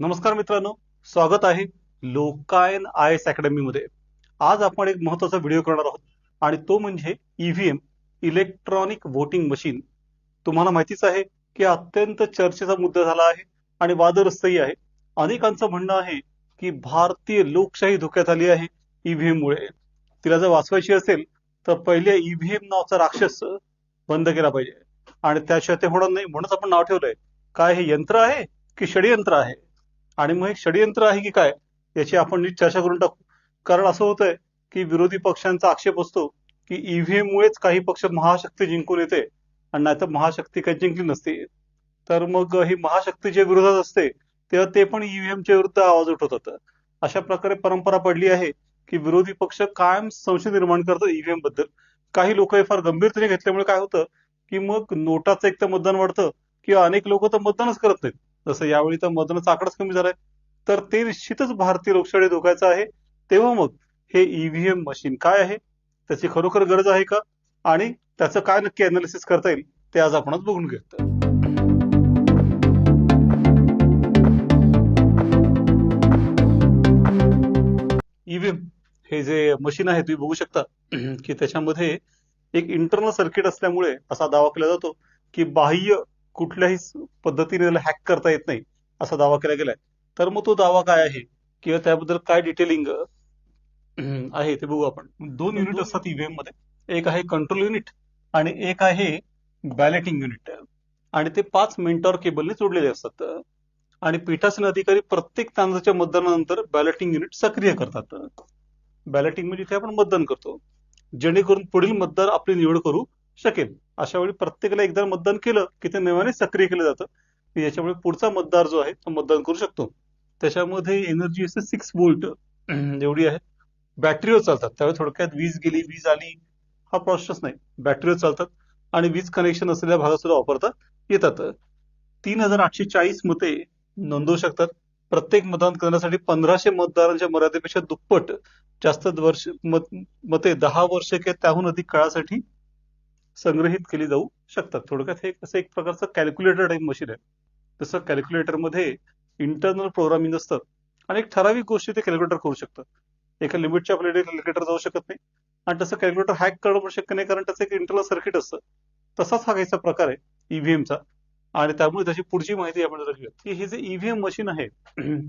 नमस्कार मित्रांनो स्वागत आहे लोकायन आय एस अकॅडमी मध्ये आज आपण एक महत्त्वाचा व्हिडिओ करणार आहोत आणि तो म्हणजे ईव्हीएम इलेक्ट्रॉनिक व्होटिंग मशीन. तुम्हाला माहितीच आहे की अत्यंत चर्चेचा मुद्दा झाला आहे आणि वादग्रस्तही आहे. अनेकांचं म्हणणं आहे की भारतीय लोकशाही धोक्यात आली आहे ईव्हीएम मुळे तिला जर वाचवायची असेल तर पहिले ईव्हीएम नावाचा राक्षस बंद केला पाहिजे. आणि त्याशिवाय ते होणार नाही म्हणूनच आपण नाव ठेवलंय. काय हे यंत्र आहे की षडयंत्र आहे? आणि मग हे षडयंत्र आहे की काय याची आपण नीट चर्चा करून टाकू. कारण असं होतंय की विरोधी पक्षांचा आक्षेप असतो की ईव्हीएम मुळेच काही पक्ष महाशक्ती जिंकून येते आणि नाहीतर महाशक्ती काही जिंकली नसते. तर मग ही महाशक्तीच्या विरोधात असते तेव्हा ते पण ईव्हीएमच्या विरुद्ध आवाज उठवतात अशा प्रकारे परंपरा पडली आहे की विरोधी पक्ष कायम संशय निर्माण करतात ईव्हीएमबद्दल. काही लोक हे फार गंभीरतेने घेतल्यामुळे काय होतं की मग नोटाचं एक तर मतदान वाढतं किंवा अनेक लोक तर मतदानच करत नाहीत. जसं यावेळी तर मधनं आकडाच कमी झालाय. तर ते निश्चितच भारतीय लोकशाही धोक्याचं आहे. तेव्हा मग हे ईव्हीएम मशीन काय आहे? त्याची खरोखर गरज आहे का? आणि त्याचं काय नक्की अनालिसिस करता येईल ते आज आपणच बघून घेतो ईव्हीएम हे जे मशीन आहे तुम्ही बघू शकता की त्याच्यामध्ये एक इंटरनल सर्किट असल्यामुळे असा दावा केला जातो की बाह्य कुठल्याही पद्धतीने त्याला हॅक करता येत नाही असा दावा केला गेलाय. तर मग तो दावा काय आहे? किंवा त्याबद्दल काय डिटेलिंग आहे ते बघू आपण. दोन युनिट असतात ईव्हीएममध्ये. एक आहे कंट्रोल युनिट आणि एक आहे बॅलेटिंग युनिट आणि ते पाच मेंटॉर केबलने जोडलेले असतात. आणि पीठासीन अधिकारी प्रत्येक तांदळाच्या मतदानानंतर बॅलेटिंग युनिट सक्रिय करतात. बॅलेटिंग म्हणजे इथे आपण मतदान करतो. जेणेकरून पुढील मतदार आपली निवड करू शकेल. अशा वेळी प्रत्येकाला एकदा मतदान केलं की ते नव्याने सक्रिय केलं जातं. याच्यामुळे पुढचा मतदार जो आहे तो मतदान करू शकतो. त्याच्यामध्ये एनर्जी असते सिक्स वोल्ट एवढी आहे बॅटरीवर चालतात. त्यावेळी थोडक्यात वीज गेली वीज आली हा प्रोसेस नाही. बॅटरीवर चालतात आणि वीज कनेक्शन असलेल्या भागात सुद्धा वापरता येतात. तीन हजार आठशे चाळीस मते नोंदवू शकतात. प्रत्येक मतदान करण्यासाठी पंधराशे मतदारांच्या मर्यादेपेक्षा दुप्पट जास्त वर्ष मत मते दहा वर्ष किंवा त्याहून अधिक काळासाठी संग्रहित केली जाऊ शकतात. थोडक्यात हे असं एक प्रकारचं कॅल्क्युलेटर टाईप मशीन आहे. तसं कॅल्क्युलेटरमध्ये इंटरनल प्रोग्रामिंग असतं आणि एक ठराविक गोष्टी ते कॅल्क्युलेटर करू शकतं एका लिमिटच्या आपल्याकडे कॅल्क्युलेटर जाऊ शकत नाही. आणि तसं कॅल्क्युलेटर हॅक करणं पण शक्य नाही कारण त्याचं एक इंटरनल सर्किट असतं. तसाच हा काहीचा प्रकार आहे ईव्हीएमचा आणि त्यामुळे त्याची पुढची माहिती आपण जर घेऊ की हे जे ईव्हीएम मशीन आहे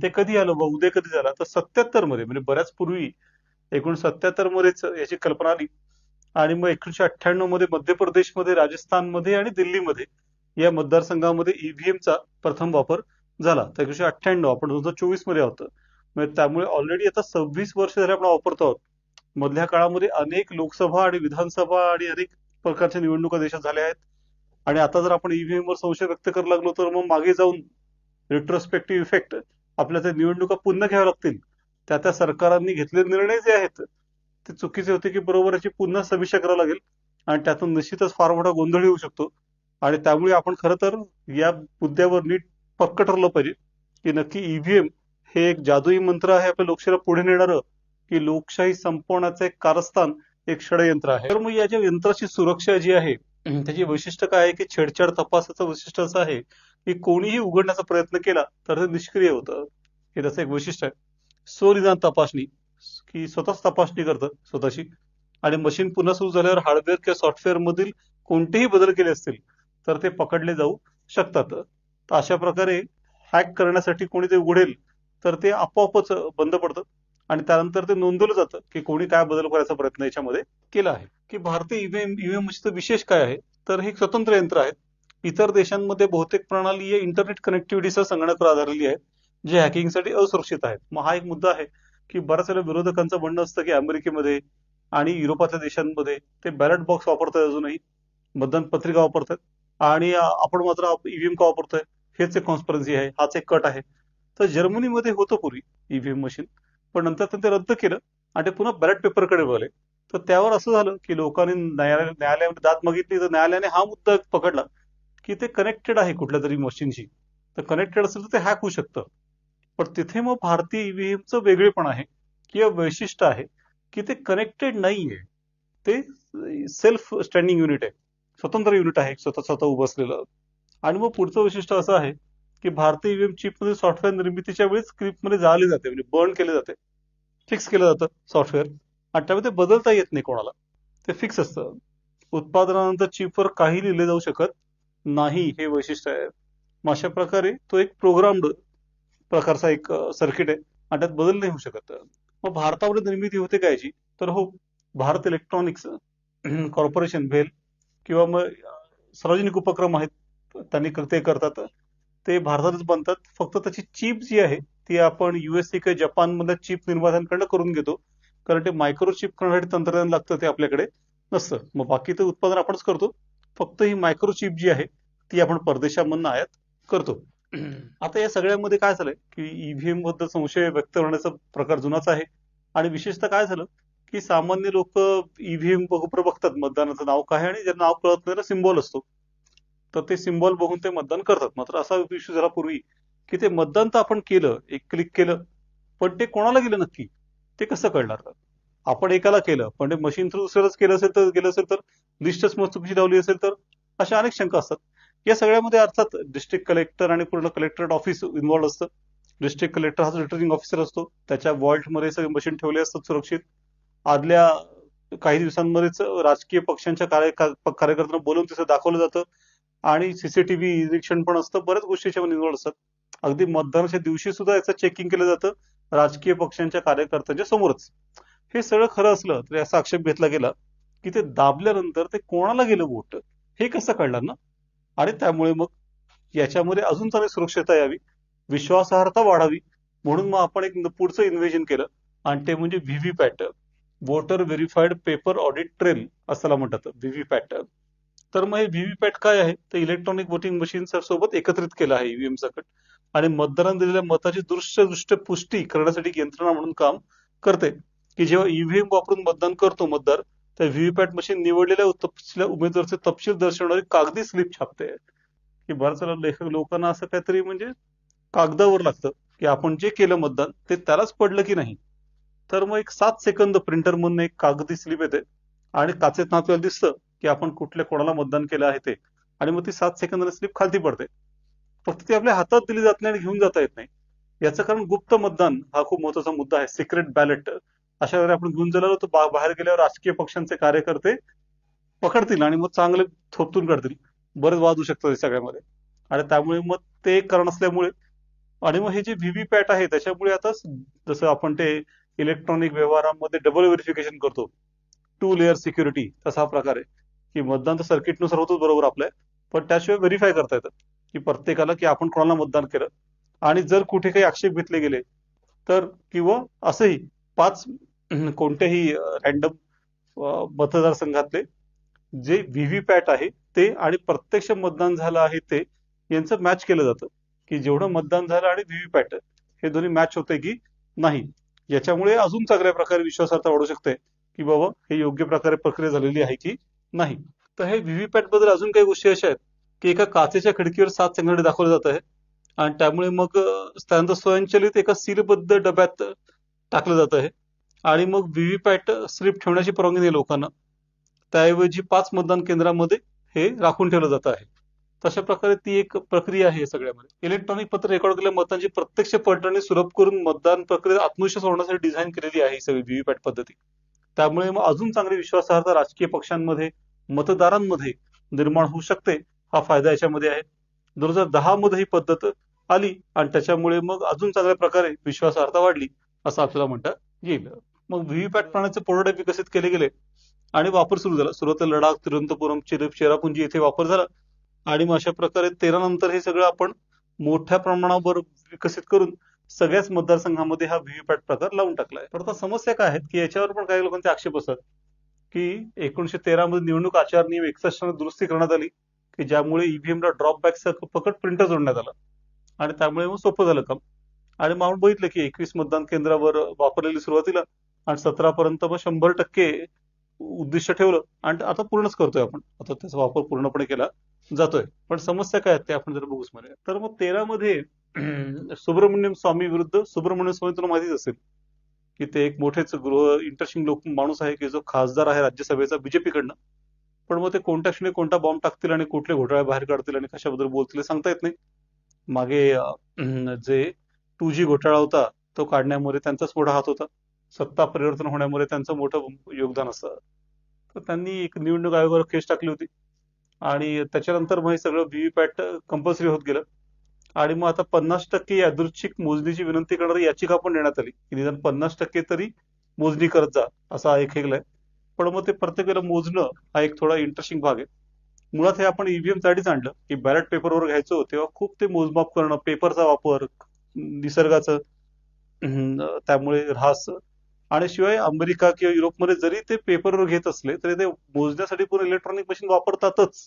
ते कधी आलं बा? उद्या कधी झाला? तर सत्याहत्तरमध्ये म्हणजे बऱ्याच पूर्वी एकूण सत्याहत्तर मध्येच याची कल्पना आली. आणि मग एकोणीशे अठ्ठ्याण्णवमध्ये मध्य प्रदेशमध्ये राजस्थानमध्ये आणि दिल्लीमध्ये या मतदारसंघामध्ये ईव्हीएमचा प्रथम वापर झाला. तर एकोणीशे अठ्ठ्याण्णव आपण दोन हजार चोवीसमध्ये आहोत. म्हणजे त्यामुळे ऑलरेडी आता सव्वीस वर्ष झाले आपण वापरतो आहोत. मधल्या काळामध्ये अनेक लोकसभा आणि विधानसभा आणि अनेक प्रकारच्या निवडणुका देशात झाल्या आहेत. आणि आता जर आपण ईव्हीएम वर संशय व्यक्त करायला लागलो तर मग मागे जाऊन रिट्रोस्पेक्टिव्ह इफेक्ट आपल्या त्या निवडणुका पुन्हा घ्याव्या लागतील. त्या त्या सरकारांनी घेतलेले निर्णय जे आहेत ते चुकीचे होते की बरोबर याची पुन्हा समीक्षा करावं लागेल आणि त्यातून निश्चितच फार मोठा गोंधळ येऊ शकतो. आणि त्यामुळे आपण खरं तर या मुद्द्यावर नीट पक्क ठरलं पाहिजे की नक्की ईव्हीएम हे एक जादुई मंत्र आहे आपल्या लोकशाहीला पुढे नेणारं की लोकशाही संपवण्याचं एक कारस्थान एक षडयंत्र आहे. तर मग या ज्या यंत्राची सुरक्षा जी आहे त्याची वैशिष्ट्य काय आहे की छेडछाड तपासाचं वैशिष्ट्य असं आहे की कोणीही उघडण्याचा प्रयत्न केला तर ते निष्क्रिय होतं. हे त्याचं एक वैशिष्ट्य आहे. स्वनिदान तपासणी. की स्वतःच तपासणी करतं स्वतःची आणि मशीन पुन्हा सुरू झाल्यावर हार्डवेअर किंवा सॉफ्टवेअर मधील कोणतेही बदल केले असतील तर ते पकडले जाऊ शकतात. तर अशा प्रकारे हॅक करण्यासाठी कोणी ते उघडेल तर ते आपोआपच बंद पडतं. आणि त्यानंतर ते नोंदवलं जातं की कोणी काय बदल करायचा प्रयत्न याच्यामध्ये केला आहे. की भारतीय ईव्हीएम ईव्हीएम मशीनचं विशेष काय आहे? तर हे स्वतंत्र यंत्र आहे. इतर देशांमध्ये बहुतेक प्रणाली ही इंटरनेट कनेक्टिव्हिटीसह संगणकावर आधारलेली आहे जे हॅकिंगसाठी असुरक्षित आहेत. मग हा एक मुद्दा आहे. की बऱ्याच वेळेला विरोधकांचं म्हणणं असतं की अमेरिकेमध्ये आणि युरोपातल्या देशांमध्ये ते बॅलेट बॉक्स वापरतात अजूनही मतदान पत्रिका वापरतात आणि आपण मात्र ईव्हीएम का वापरतोय? हेच एक कॉन्स्परन्सी आहे हाच एक कट आहे. तर जर्मनीमध्ये होतं पूर्वी ईव्हीएम मशीन पण नंतर त्यांनी ते रद्द केलं आणि ते पुन्हा बॅलेट पेपरकडे वळले. तर त्यावर असं झालं की लोकांनी न्यायालय न्यायालयामध्ये दाद मागितली तर न्यायालयाने हा मुद्दा पकडला की ते कनेक्टेड आहे कुठल्या तरी मशीनशी तर कनेक्टेड असेल तर ते हॅक होऊ शकतं. पण तिथे मग भारतीय ईव्हीएमचं वेगळेपण आहे. किंवा वैशिष्ट्य आहे की ते कनेक्टेड नाहीये. ते सेल्फ स्टँडिंग युनिट आहे. स्वतंत्र युनिट आहे. स्वतः स्वतः उभं असलेलं. आणि मग पुढचं वैशिष्ट्य असं आहे की भारतीय ईव्हीएम चिपमध्ये सॉफ्टवेअर निर्मितीच्या वेळी स्क्रिप्टमध्ये जाळली जाते. म्हणजे बर्न केले जाते. फिक्स केलं जातं सॉफ्टवेअर आणि त्यामुळे ते बदलता येत नाही कोणाला. ते फिक्स असतं. उत्पादनानंतर चिपवर काही लिहिले जाऊ शकत नाही हे वैशिष्ट्य आहे. मग अशा प्रकारे तो एक प्रोग्राम प्रकारचा एक सर्किट आहे. आणि त्यात बदल नाही होऊ शकत. मग भारतामध्ये निर्मिती होते कायची याची? तर हो भारत इलेक्ट्रॉनिक्स कॉर्पोरेशन भेल किंवा मग सार्वजनिक उपक्रम आहेत त्यांनी ते करतात. ते भारतातच बनतात. फक्त त्याची चीप जी आहे ती आपण युएसए किंवा जपान मधल्या निर्मात्यांकडनं करून घेतो. कारण ते मायक्रो चिप करण्यासाठी तंत्रज्ञान लागतं ते आपल्याकडे नसतं. मग बाकी ते उत्पादन आपणच करतो. फक्त ही मायक्रो चिप जी आहे ती आपण परदेशामधनं आयात करतो. आता या सगळ्यामध्ये काय झालंय की ईव्हीएमबद्दल संशय व्यक्त करण्याचा प्रकार जुनाच आहे. आणि विशेषतः काय झालं की सामान्य लोक ईव्हीएम बघतात मतदानाचं नाव काय आणि ज्यांना नाव कळत नाही सिम्बॉल असतो. तर ते सिम्बॉल बघून ते मतदान करतात. मात्र असा इश्यू झाला पूर्वी की ते मतदान तर आपण केलं एक क्लिक केलं पण ते कोणाला गेलं नक्की? ते कसं कळणार? आपण एकाला केलं पण ते मशीन थ्रू दुसऱ्यालाच केलं असेल तर गेलं असेल तर लिस्टच मग चुकीची लावली असेल तर अशा अनेक शंका असतात. या सगळ्यामध्ये अर्थात डिस्ट्रिक्ट कलेक्टर आणि पूर्ण कलेक्टरेट ऑफिस इन्व्हॉल्व्ह असतं. डिस्ट्रिक्ट कलेक्टर हा रिटर्निंग ऑफिसर असतो. त्याच्या वॉल्टमध्ये सगळे मशीन ठेवले असतात सुरक्षित. आदल्या काही दिवसांमध्येच राजकीय पक्षांच्या कार्यकर्त्यांना बोलून तिथं दाखवलं जातं. आणि सीसीटीव्ही निरीक्षण पण असतं. बऱ्याच गोष्टी इन्व्हॉल्व्ह असतात. अगदी मतदानाच्या दिवशी सुद्धा याचं चेकिंग केलं जातं. राजकीय पक्षांच्या कार्यकर्त्यांच्या समोरच. हे सगळं खरं असलं तरी असा आक्षेप घेतला गेला की ते दाबल्यानंतर ते कोणाला गेलं वोट हे कसं कळणार ना? आणि त्यामुळे मग याच्यामध्ये अजून चांगली सुरक्षता यावी विश्वासार्हता वाढावी म्हणून मग आपण एक पुढचं इन्व्हेजन केलं. आणि ते म्हणजे VVPAT voter verified paper audit trail असं म्हणतात व्हीव्हीपॅट तर मग हे व्हीव्हीपॅट काय आहे? तर इलेक्ट्रॉनिक वोटिंग मशीन सोबत एकत्रित केलं आहे ईव्हीएम सकट आणि मतदारांना दिलेल्या मताची दृश्य दृष्ट पुष्टी करण्यासाठी यंत्रणा म्हणून काम करते. की जेव्हा ईव्हीएम वापरून मतदान करतो मतदार तर व्हीव्हीपॅट मशीन निवडलेल्या उमेदवारचे तपशील दर्शवणारी कागदी स्लिप छापते. की बऱ्याच लेखक लोकांना असं काहीतरी म्हणजे कागदावर लागतं की आपण जे केलं मतदान ते त्यालाच पडलं की नाही? तर मग एक सात सेकंद प्रिंटर मधून एक कागदी स्लिप येते. आणि काचेत नातव्याला दिसतं की आपण कुठल्या कोणाला मतदान केलं आहे ते. आणि मग ती सात सेकंदाने स्लिप खालती पडते. फक्त ती आपल्या हातात दिली जात नाही आणि घेऊन जाता येत नाही. याचं कारण गुप्त मतदान हा खूप महत्त्वाचा मुद्दा आहे. Secret ballot. अशा वेळी आपण घेऊन जाणार तर बाहेर गेल्यावर राजकीय पक्षांचे कार्यकर्ते पकडतील आणि मग चांगले थोपतून काढतील. बरेच वाजू शकतात सगळ्यामध्ये. आणि त्यामुळे मग ते कारण असल्यामुळे आणि मग हे जे व्हीव्हीपॅट आहे त्याच्यामुळे आता जसं आपण ते इलेक्ट्रॉनिक व्यवहारामध्ये डबल व्हेरिफिकेशन करतो. टू लेअर सिक्युरिटी तसा प्रकार आहे. की मतदान तर सर्किटनुसार होतोच बरोबर आपल्या पण त्याशिवाय व्हेरीफाय करता येतं. की प्रत्येकाला की आपण कोणाला मतदान केलं. आणि जर कुठे काही आक्षेप घेतले गेले तर किंवा असंही पाच कोणत्याही रॅन्डम मतदारसंघातले जे व्हीव्हीपॅट आहे ते आणि प्रत्यक्ष मतदान झालं आहे ते यांचं मॅच केलं जातं. की जेवढं मतदान झालं आणि व्हीव्हीपॅट हे दोन्ही मॅच होते की नाही. याच्यामुळे अजून चांगल्या प्रकारे विश्वासार्हता वाढू शकते की बाबा हे योग्य प्रकारे प्रक्रिया झालेली आहे की नाही. तर हे व्हीव्हीपॅटबद्दल अजून काही गोष्टी अशा आहेत की एका काचेच्या खिडकीवर सात संघटने दाखवलं जात आहे आणि त्यामुळे मग त्यानंतर स्वयंचलित एका सीलबद्ध डब्यात टाकलं जात आहे. आणि मग व्हीव्हीपॅट स्लिप ठेवण्याची परवानगी नाही लोकांना. त्याऐवजी पाच मतदान केंद्रामध्ये हे राखून ठेवलं जात आहे. तशा प्रकारे ती एक प्रक्रिया आहे सगळ्यामध्ये. इलेक्ट्रॉनिक पत्र रेकॉर्ड केलेल्या मतांची प्रत्यक्ष पडताळणी सुलभ करून मतदान प्रक्रिया आत्मविश्वास होण्यासाठी डिझाईन केलेली आहे ही सगळी व्हीव्हीपॅट पद्धती. त्यामुळे मग अजून चांगली विश्वासार्हता राजकीय पक्षांमध्ये मतदारांमध्ये निर्माण होऊ शकते हा फायदा याच्यामध्ये आहे. दोन हजार दहा मध्ये ही पद्धत आली आणि त्याच्यामुळे मग अजून चांगल्या प्रकारे विश्वासार्हता वाढली असं आपल्याला म्हणता येईल. मग व्हीव्हीपॅट प्रणालीचे प्रोटोटाईप विकसित केले गेले आणि वापर सुरू झाला. सुरुवातीला लडाख तिरुवनंतपुरम चेरापुंजी येथे वापर झाला. आणि मग अशा प्रकारे तेरा नंतर हे सगळं आपण मोठ्या प्रमाणावर विकसित करून सगळ्याच मतदारसंघामध्ये हा व्हीव्हीपॅट प्रकार लावून टाकलाय. पण आता समस्या काय आहेत की याच्यावर पण काही लोकांचे आक्षेप असतात की एकोणीशे तेरा मध्ये निवडणूक आचार नियम एकसष्ट दुरुस्ती करण्यात आली की ज्यामुळे ईव्हीएमला ड्रॉप बॅक फकट प्रिंटर जोडण्यात आला. आणि त्यामुळे मग सोपं झालं काम. आणि मग आपण बघितलं की एकवीस मतदान केंद्रावर वापरलेली सुरुवातीला आणि सतरा पर्यंत मग शंभर टक्के उद्दिष्ट ठेवलं. आणि आता पूर्णच करतोय आपण. आता त्याचा वापर पूर्णपणे केला जातोय. पण समस्या काय आहेत ते आपण जर बघूच म्हणूया तर मग तेरा मध्ये सुब्रमण्यम स्वामी विरुद्ध सुब्रमण्यम स्वामी तुला माहितीच असेल की ते एक मोठेच गृह इंटरेस्टिंग लोक माणूस आहे की जो खासदार आहे राज्यसभेचा बीजेपीकडनं. पण मग ते कोणत्या क्षणी कोणता बॉम्ब टाकतील आणि कुठले घोटाळे बाहेर काढतील आणि कशाबद्दल बोलतील सांगता येत नाही. मागे जे टू जी घोटाळा होता तो काढण्यामध्ये त्यांचाच मोठा हात होता. सत्ता परिवर्तन होण्यामुळे त्यांचं मोठं योगदान असतं. तर त्यांनी एक निवडणूक आयोगावर केस टाकली होती. आणि त्याच्यानंतर मग हे सगळं व्हीव्हीपॅट कंपल्सरी होत गेलं. आणि मग आता पन्नास टक्के यादृच्छिक मोजणीची विनंती करणारी याचिका पण देण्यात आली. की निदान पन्नास टक्के तरी मोजणी करत जा असा एक आहे. पण मग ते प्रत्येक वेळेला मोजणं हा एक थोडा इंटरेस्टिंग भाग आहे. मुळात हे आपण ईव्हीएम साठीच आणलं की बॅलेट पेपरवर घ्यायचो तेव्हा खूप ते मोजमाप करणं पेपरचा वापर निसर्गाचं त्यामुळे ऱ्हास आणि शिवाय अमेरिका किंवा युरोपमध्ये जरी ते पेपरवर घेत असले तरी ते मोजण्यासाठी पूर्ण इलेक्ट्रॉनिक मशीन वापरतातच.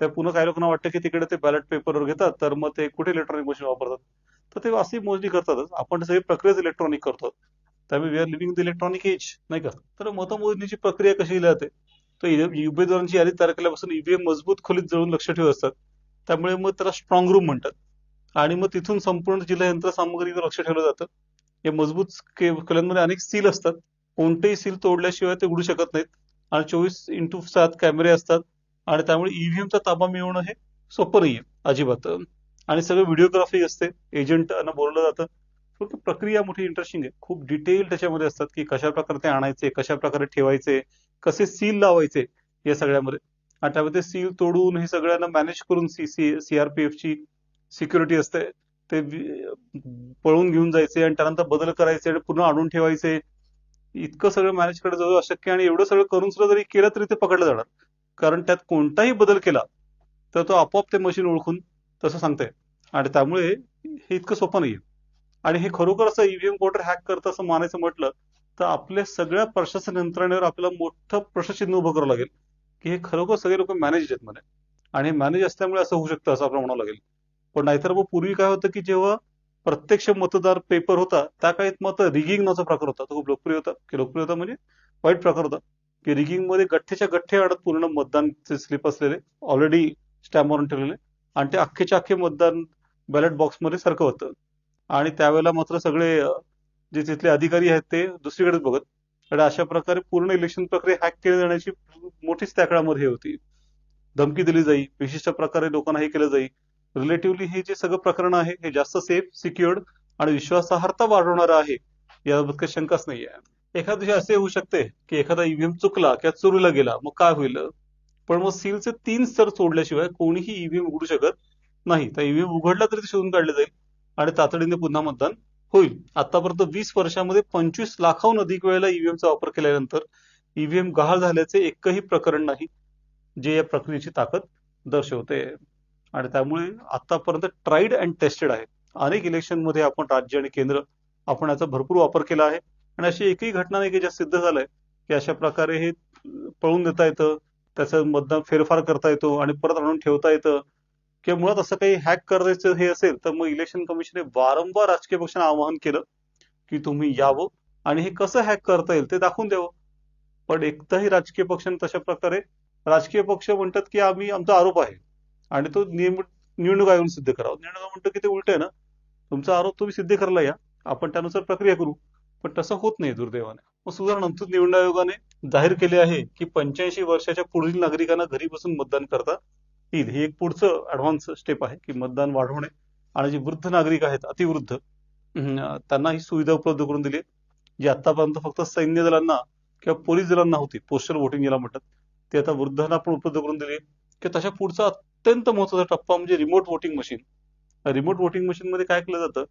त्या पुन्हा काही लोकांना वाटतं की तिकडे ते बॅलेट पेपरवर घेतात तर मग ते कुठे इलेक्ट्रॉनिक मशीन वापरतात? तर ते अशी मोजणी करतातच. आपण सगळी प्रक्रियाच इलेक्ट्रॉनिक करतो. त्यामुळे we are living the electronic age नाही का? तर मतमोजणीची प्रक्रिया कशी केली जाते तर उमेदवारांची यादी तयार केल्यापासून ईव्हीएम मजबूत खोलीत जळून लक्ष ठेवत असतात. त्यामुळे मग त्याला स्ट्रॉंग रूम म्हणतात. आणि मग तिथून संपूर्ण जिल्हा यंत्रसामग्रीवर लक्ष ठेवलं जातं. या मजबूत खोल्यांमध्ये अनेक सील असतात. कोणतेही सील तोडल्याशिवाय ते उघडू शकत नाहीत. आणि चोवीस इंटू सात कॅमेरे असतात. आणि त्यामुळे ईव्हीएमचा ताबा मिळवणं हे सोपं नाहीये अजिबात. आणि सगळं व्हिडिओग्राफी असते. एजंटना बोललं जातं. फक्त प्रक्रिया मोठी इंटरेस्टिंग आहे. खूप डिटेल त्याच्यामध्ये असतात की कशा प्रकारे ते आणायचे कशा प्रकारे ठेवायचे कसे सील लावायचे या सगळ्यामध्ये. आणि त्यामध्ये सील तोडून हे सगळ्यांना मॅनेज करून सी सी सीआरपीएफची सिक्युरिटी असते. ते पळून घेऊन जायचे आणि त्यानंतर बदल करायचे आणि पुन्हा आणून ठेवायचे. इतकं सगळं मॅनेज करणं जवळ अशक्य आणि एवढं सगळं करून सुद्धा जरी केलं तरी ते पकडलं जाणार. कारण त्यात कोणताही बदल केला तर तो आपोआप ते मशीन ओळखून तसं सांगताय आणि त्यामुळे हे इतकं सोपं नाहीये. आणि हे खरोखर असं ईव्हीएम कोटर हॅक करतं असं मानायचं म्हटलं तर आपल्या सगळ्या प्रशासन यंत्रणेवर आपल्याला मोठं प्रश्नचिन्ह उभं करावं लागेल. की हे खरोखर सगळे लोक मॅनेज आहेत म्हणे. आणि मॅनेज असल्यामुळे असं होऊ शकतं असं आपल्याला म्हणावं लागेल. पण नाहीतर मग पूर्वी काय होतं की जेव्हा प्रत्यक्ष मतदार पेपर होता त्या काळात मत रिगिंग नावाचा प्रकार होता. तो खूप लोकप्रिय होता. की लोकप्रिय होता म्हणजे वाईट प्रकार होता. की रिगिंगमध्ये गठ्ठेच्या गठ्ठे अडत पूर्ण मतदानचे स्लिप असलेले ऑलरेडी स्टॅम्प मारून ठेवलेले. आणि ते अख्खेच्या अख्खे मतदान बॅलेट बॉक्समध्ये सारखं होतं. आणि त्यावेळेला मात्र सगळे जे तिथले अधिकारी आहेत ते दुसरीकडेच बघत. आणि अशा प्रकारे पूर्ण इलेक्शन प्रक्रिया हॅक केली जाण्याची मोठीच त्या काळामध्ये हे होती. धमकी दिली जाई विशिष्ट प्रकारे लोकांना हे केलं जाई. रिलेटिव्हली हे जे सगळं प्रकरण आहे हे जास्त सेफ सिक्युअर्ड आणि विश्वासार्हता वाढवणारं आहे याबाबत काही शंकाच नाही आहे एखाद्या दिवशी असे होऊ शकते की एखादा ईव्हीएम चुकला किंवा चोरीला गेला मग काय होईल? पण मग सीलचे तीन स्तर सोडल्याशिवाय कोणीही ईव्हीएम उघडू शकत नाही. तर ईव्हीएम उघडला तरी ते शोधून काढले जाईल आणि तातडीने पुन्हा मतदान होईल. आतापर्यंत वीस वर्षामध्ये पंचवीस लाखाहून अधिक वेळेला ईव्हीएमचा वापर केल्यानंतर ईव्हीएम गहाळ झाल्याचे एकही प्रकरण नाही जे या प्रक्रियेची ताकद दर्शवते. आणि त्यामुळे आतापर्यंत ट्राईड अँड टेस्टेड आहे. अनेक इलेक्शनमध्ये आपण राज्य आणि केंद्र आपण याचा भरपूर वापर केला आहे. आणि अशी एकही घटना नाही की ज्या सिद्ध झालंय की अशा प्रकारे हे पळून देता येतं त्याचं मतदान फेरफार करता येतो आणि परत आणून ठेवता येतं. किंवा मुळात असं काही हॅक करायचं हे असेल तर मग इलेक्शन कमिशनने वारंवार राजकीय पक्षांना आवाहन केलं की तुम्ही यावं आणि हे कसं हॅक करता येईल ते दाखवून द्यावं. पण एकदाही राजकीय पक्षाने तशा प्रकारे राजकीय पक्ष म्हणतात की आम्ही आमचा आरोप आहे. आणि तो निवडणूक आयोग सिद्ध करावा. निवडणूक आयोग म्हणतो की ते उलट आहे ना. तुमचा आरोप तुम्ही सिद्ध करायला या. आपण त्यानुसार प्रक्रिया करू. पण तसं होत नाही दुर्दैवाने. मग सुधारणा निवडणूक आयोगाने जाहीर केले आहे की पंच्याऐंशी वर्षाच्या पुढील नागरिकांना घरी बसून मतदान करता येईल. हे एक पुढचं ऍडव्हान्स स्टेप आहे की मतदान वाढवणे. आणि जे वृद्ध नागरिक आहेत अतिवृद्ध त्यांना ही सुविधा उपलब्ध करून दिली जी आतापर्यंत फक्त सैन्य दलांना किंवा पोलीस दलांना होती पोस्टल वोटिंग ज्याला म्हणतात ते आता वृद्धांना पण उपलब्ध करून दिली किंवा की तशा पुढचा अत्यंत महत्त्वाचा टप्पा म्हणजे remote voting machine remote voting machine मध्ये काय केलं जातं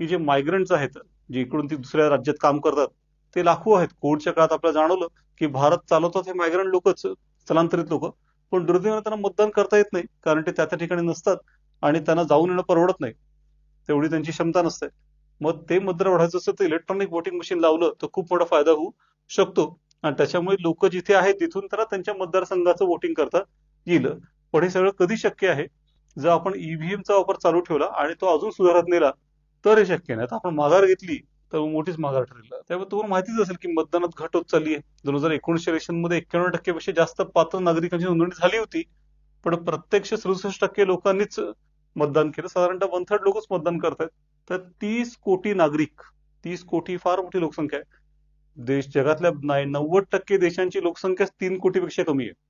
की जे मायग्रंट्स आहेत जे इकडून ती दुसऱ्या राज्यात काम करतात ते लाखो आहेत. कोविडच्या काळात आपल्याला जाणवलं की भारत चालवतात हे मायग्रंट लोकच स्थलांतरित लोक. पण दुर्दैवाने त्यांना मतदान करता येत नाही कारण ते त्या त्या ठिकाणी नसतात आणि त्यांना जाऊन येणं परवडत नाही. तेवढी त्यांची क्षमता नसते. मग ते मतदार वाढायचं असेल तर इलेक्ट्रॉनिक वोटिंग मशीन लावलं तर खूप मोठा फायदा होऊ शकतो. आणि त्याच्यामुळे लोक जिथे आहेत तिथून त्यांना त्यांच्या मतदारसंघाचं वोटिंग करता येईल. पण हे सगळं कधी शक्य आहे? जर आपण ईव्हीएमचा चा वापर चालू ठेवला आणि तो अजून सुधारत नेला तर हे शक्य नाही. आता आपण माघार घेतली तर मोठीच माघार ठरेल. त्यामुळे तुम्हाला माहितीच असेल की मतदानात घट होत चालली आहे. दोन हजार एकोणीसच्या इलेक्शनमध्ये एक्क्याण्णव टक्केपेक्षा जास्त पात्र नागरिकांची नोंदणी झाली होती. पण प्रत्यक्ष सदुसष्ट टक्के लोकांनीच मतदान केलं. साधारणतः वन थर्ड लोकच मतदान करतायत. तर तीस कोटी नागरिक तीस कोटी फार मोठी लोकसंख्या आहे. देश जगातल्या नाही- नव्वद टक्के देशांची लोकसंख्या तीन कोटीपेक्षा कमी आहे.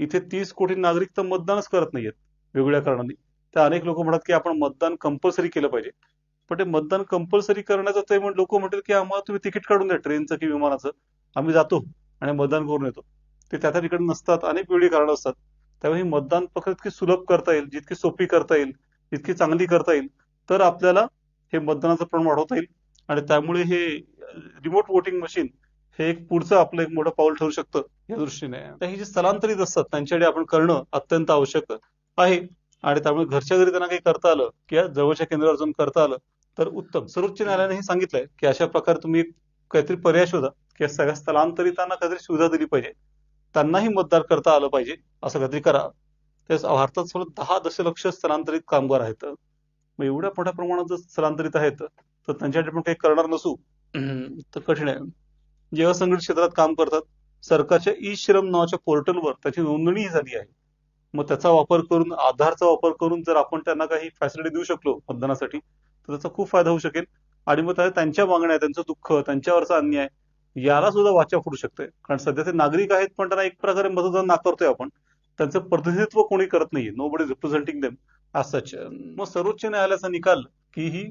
इथे तीस कोटी नागरिक तर मतदानच करत नाहीयेत वेगवेगळ्या कारणांनी. तर अनेक लोक म्हणतात की आपण मतदान कंपल्सरी केलं पाहिजे. पण ते मतदान कंपल्सरी करण्याचं ते लोक म्हणतील की आम्हाला तुम्ही तिकीट काढून द्या ट्रेनचं की विमानाचं. आम्ही जातो आणि मतदान करून येतो. ते त्या त्या ठिकाणी नसतात अनेक वेगळी कारणं असतात. त्यामुळे ही मतदान प्रक्रिया इतकी सुलभ करता येईल जितकी सोपी करता येईल जितकी चांगली करता येईल तर आपल्याला हे मतदानाचं प्रमाण वाढवता येईल. आणि त्यामुळे हे रिमोट वोटिंग मशीन हे एक पुढचं आपलं एक मोठं पाऊल ठरू शकतं या दृष्टीने. तर हे जे स्थलांतरित असतात त्यांच्याकडे आपण करणं अत्यंत आवश्यक आहे. आणि त्यामुळे घरच्या घरी त्यांना काही करता आलं किंवा जवळच्या केंद्रावर जाऊन करता आलं तर उत्तम. सर्वोच्च न्यायालयाने हे सांगितलंय की अशा प्रकारे तुम्ही काहीतरी पर्याय शोधा किंवा सगळ्या स्थलांतरितांना काहीतरी सुविधा दिली पाहिजे. त्यांनाही मतदार करता आलं पाहिजे असं काहीतरी करा. तेच भारतात सर्व दहा दशलक्ष स्थलांतरित कामगार आहेत. मग एवढ्या मोठ्या प्रमाणात जर स्थलांतरित आहेत तर त्यांच्यासाठी आपण काही करणार नसू. तर कठीण आहे. जेव्हा संघटित क्षेत्रात काम करतात सरकारच्या ई श्रम नावाच्या पोर्टलवर त्याची नोंदणी झाली आहे. मग त्याचा वापर करून आधारचा वापर करून जर आपण त्यांना काही फॅसिलिटी देऊ शकलो मतदानासाठी तर त्याचा खूप फायदा होऊ शकेल. आणि मग त्यांच्या मागण्या त्यांचं दुःख त्यांच्यावरचा अन्याय याला सुद्धा वाचा फुटू शकते कारण सध्या ते नागरिक आहेत पण त्यांना एक प्रकारे मतदान नाकारतोय आपण. त्यांचं प्रतिनिधित्व कोणी करत नाहीये. Nobody representing them such मग सर्वोच्च न्यायालयाचा निकाल की ही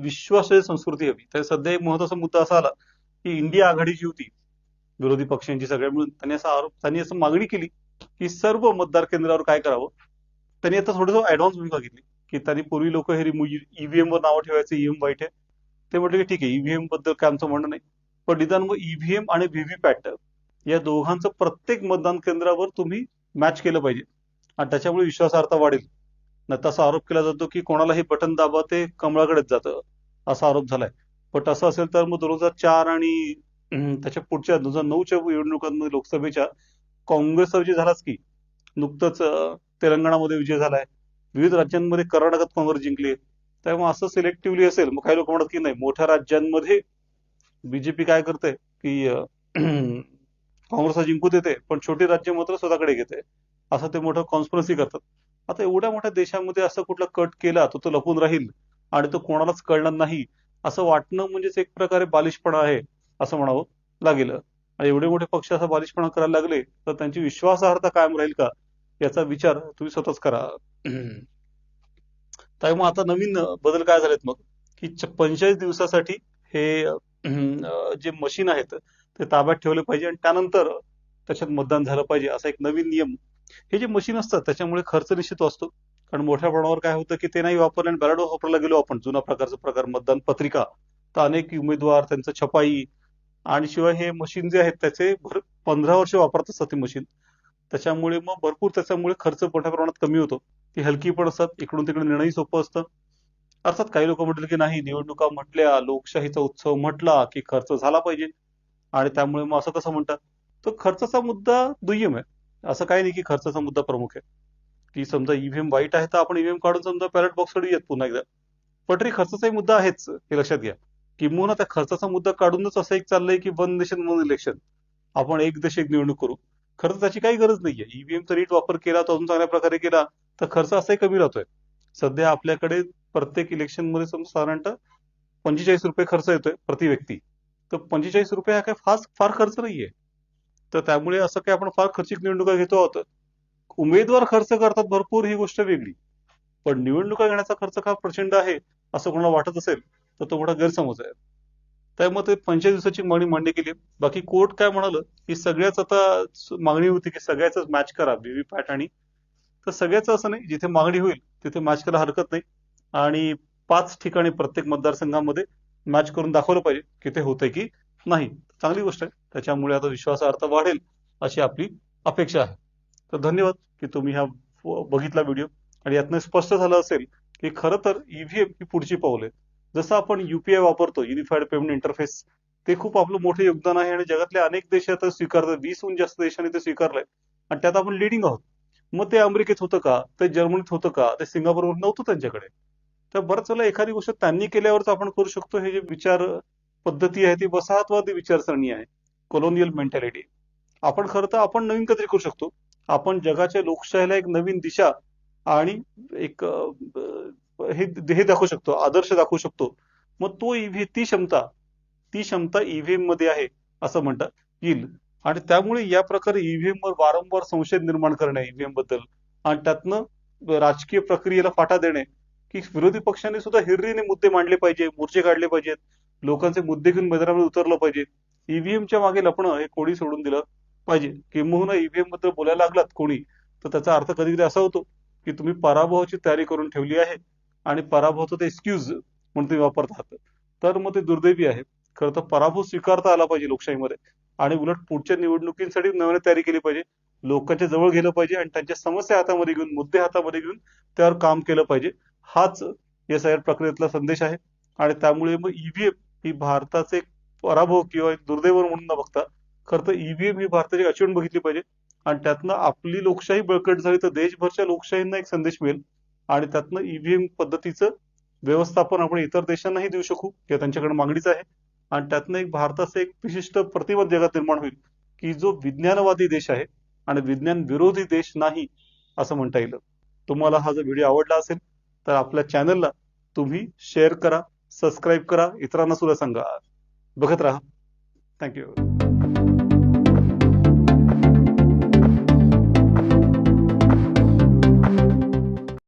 विश्वासाची संस्कृती हवी. तर सध्या एक महत्त्वाचा मुद्दा असा आला ही इंडिया आघाडीची होती. विरोधी पक्षांची सगळ्या मिळून त्यांनी असा आरोप त्यांनी असं मागणी केली की सर्व मतदार केंद्रावर काय करावं? त्यांनी आता थोडंसं ऍडव्हान्स भूमिका घेतली की त्यांनी पूर्वी लोक हे ईव्हीएम वर नावं ठेवायचं ईव्हीएम वाईट आहे. ते म्हटलं की ठीक आहे ईव्हीएमबद्दल काय आमचं म्हणणं नाही. पण निदान मग ईव्हीएम आणि व्हीव्हीपॅट या दोघांचं प्रत्येक मतदान केंद्रावर तुम्ही मॅच केलं पाहिजे. आणि त्याच्यामुळे विश्वासार्हता वाढेल. न तसा आरोप केला जातो की कोणाला हे बटन दाबा ते कमळाकडेच जातं. असा आरोप झालाय. पण असं असेल तर मग दोन हजार चार आणि त्याच्या पुढच्या दोन हजार नऊच्या निवडणुकांमध्ये लोकसभेच्या काँग्रेसचा विजय झालाच की. नुकतंच तेलंगणामध्ये विजय झालाय. विविध राज्यांमध्ये कर्नाटकात काँग्रेस जिंकली त्यामुळे असं सिलेक्टिव्हली असेल मग काही लोक म्हणतात की नाही मोठ्या राज्यांमध्ये बीजेपी काय करते की काँग्रेसला जिंकू देते पण छोटी राज्य मात्र स्वतःकडे घेते. असं ते मोठं कॉन्स्परन्सी करतात. आता एवढ्या मोठ्या देशामध्ये असं कुठला कट केला तो तो लपून राहील. आणि तो कोणालाच कळणार नाही. असं वाटणं म्हणजेच एक प्रकारे बालिशपणा आहे असं म्हणावं लागेल. आणि एवढे मोठे पक्ष असा बालिशपणा करायला लागले तर त्यांची विश्वासार्हता कायम राहील का? याचा विचार तुम्ही स्वतःच करा. त्यामुळे आता नवीन बदल काय झालेत मग? की पंचेचाळीस दिवसासाठी हे जे मशीन आहेत ते ताब्यात ठेवले पाहिजे आणि त्यानंतर त्याच्यात मतदान झालं पाहिजे असा एक नवीन नियम. हे जे मशीन असतात त्याच्यामुळे खर्च निश्चित असतो कारण मोठ्या प्रमाणावर काय होतं की ते नाही वापरले आणि बॅलेट वापरायला गेलो आपण. जुना प्रकारचा प्रकार मतदान पत्रिका. तर अनेक उमेदवार त्यांचं छपाई आणि शिवाय हे मशीन जे आहेत त्याचे भर पंधरा वर्ष वापरत असतात ते मशीन त्याच्यामुळे मग भरपूर त्याच्यामुळे खर्च मोठ्या प्रमाणात कमी होतो. ती हलकी पण असतात इकडून तिकडे निर्णय सोपं असतं. अर्थात काही लोक म्हटले की नाही निवडणुका म्हटल्या लोकशाहीचा उत्सव म्हटला की खर्च झाला पाहिजे. आणि त्यामुळे मग असं कसं म्हणतात? तो खर्चाचा मुद्दा दुय्यम आहे. असं काही नाही की खर्चाचा मुद्दा प्रमुख आहे. ती समजा ईव्हीएम वाईट आहे तर आपण ईव्हीएम काढून समजा पॅलेट बॉक्सकडे येत पुन्हा एकदा. पटरी खर्चाचाही मुद्दा आहेच हे लक्षात घ्या. किंबहुना त्या खर्चाचा मुद्दा काढूनच असं एक चाललंय की वन नेशन वन इलेक्शन आपण एक देश एक निवडणूक करू. खर्च त्याची काही गरज नाहीये. ईव्हीएमचा नीट वापर केला तो अजून चांगल्या प्रकारे केला तर खर्च असाही कमी राहतोय. सध्या आपल्याकडे प्रत्येक इलेक्शनमध्ये समजा साधारणतः पंचेचाळीस रुपये खर्च येतोय प्रति व्यक्ती. तर पंचेचाळीस रुपये हा काय फार फार खर्च नाहीये. तर त्यामुळे असं काही आपण फार खर्चिक निवडणुका घेतो आहोत. उमेदवार खर्च करतात भरपूर ही गोष्ट वेगळी. पण निवडणुका घेण्याचा खर्च का प्रचंड आहे असं कोणाला वाटत असेल तर तो मोठा गैरसमज आहे. त्यामुळे ते पंचवीस दिवसाची मागणी मांडली केली बाकी कोर्ट काय म्हणाल की सगळ्याच आता मागणी होती की सगळ्याच मॅच करा व्हीव्हीपॅट आणि. तर सगळ्याच असं नाही जिथे मागणी होईल तिथे मॅच करायला हरकत नाही. आणि पाच ठिकाणी प्रत्येक मतदारसंघामध्ये मॅच करून दाखवलं पाहिजे की ते होतंय की नाही. चांगली गोष्ट आहे. त्याच्यामुळे आता विश्वासार्हता वाढेल अशी आपली अपेक्षा आहे. तर धन्यवाद की तुम्ही हा बघितला व्हिडिओ आणि यातनं स्पष्ट झालं असेल की खरं तर ईव्हीएम ही पुढची पाऊल आहे. जसं आपण युपीआय वापरतो युनिफाईड पेमेंट इंटरफेस ते खूप आपलं मोठं योगदान आहे आणि जगातले अनेक देश आता स्वीकारतात. वीसहून जास्त देशांनी ते स्वीकारलंय. आणि त्यात आपण लिडिंग आहोत. मग ते अमेरिकेत होतं का? ते जर्मनीत होतं का? ते सिंगापूरवर नव्हतं त्यांच्याकडे. तर बरंच वेळेला एखादी गोष्ट त्यांनी केल्यावरच आपण करू शकतो. हे जे विचार पद्धती आहे ती वसाहतवादी विचारसरणी आहे. कोलोनियल मेंटॅलिटी आपण खरं तर आपण नवीन काहीतरी करू शकतो. आपण जगाच्या लोकशाहीला एक नवीन दिशा आणि एक हे दाखवू शकतो आदर्श दाखवू शकतो. मग तो ईव्ही ती क्षमता ती क्षमता ईव्हीएममध्ये आहे असं म्हणता येईल. आणि त्यामुळे या प्रकारे ईव्हीएम वर वारंवार संशय निर्माण करणे ईव्हीएमबद्दल आणि त्यातनं राजकीय प्रक्रियेला फाटा देणे की विरोधी पक्षांनी सुद्धा हिर्रीने मुद्दे मांडले पाहिजे मोर्चे काढले पाहिजेत लोकांचे मुद्दे घेऊन मैदानामध्ये उतरलं पाहिजे ईव्हीएमच्या मागे लपणं हे कोणी सोडून दिलं. पाहिजे. किंबहुना ईव्हीएमबद्दल बोलायला लागलात कोणी तर त्याचा अर्थ कधी कधी असा होतो की तुम्ही पराभवाची तयारी करून ठेवली आहे आणि पराभवाचं ते एक्सक्यूज म्हणून तुम्ही वापरत आहात तर मग ते दुर्दैवी आहे. खरं तर पराभव स्वीकारता आला पाहिजे लोकशाहीमध्ये आणि उलट पुढच्या निवडणुकींसाठी नव्याने तयारी केली पाहिजे. लोकांच्या जवळ गेलं पाहिजे आणि त्यांच्या समस्या हातामध्ये घेऊन मुद्दे हातामध्ये घेऊन त्यावर काम केलं पाहिजे. हाच या सगळ्या प्रक्रियेतला संदेश आहे. आणि त्यामुळे मग ईव्हीएम ही भारताचे पराभव किंवा एक दुर्दैव म्हणून न बघता खरं तर ईव्हीएम ही भारताची अचीवमेंट बघितली पाहिजे. आणि त्यातनं आपली लोकशाही बळकट झाली तर देशभरच्या लोकशाहींना एक संदेश मिळेल. आणि त्यातनं ईव्हीएम पद्धतीचं व्यवस्थापन आपण इतर देशांनाही देऊ शकू किंवा त्यांच्याकडे मागणीच आहे. आणि त्यातनं एक भारताचं एक विशिष्ट प्रतिमत जगात निर्माण होईल की जो विज्ञानवादी देश आहे आणि विज्ञान विरोधी देश नाही असं म्हणता येईल. तुम्हाला हा जर व्हिडिओ आवडला असेल तर आपल्या चॅनलला तुम्ही शेअर करा सबस्क्राईब करा इतरांना सुद्धा सांगा. बघत राहा. थँक्यू.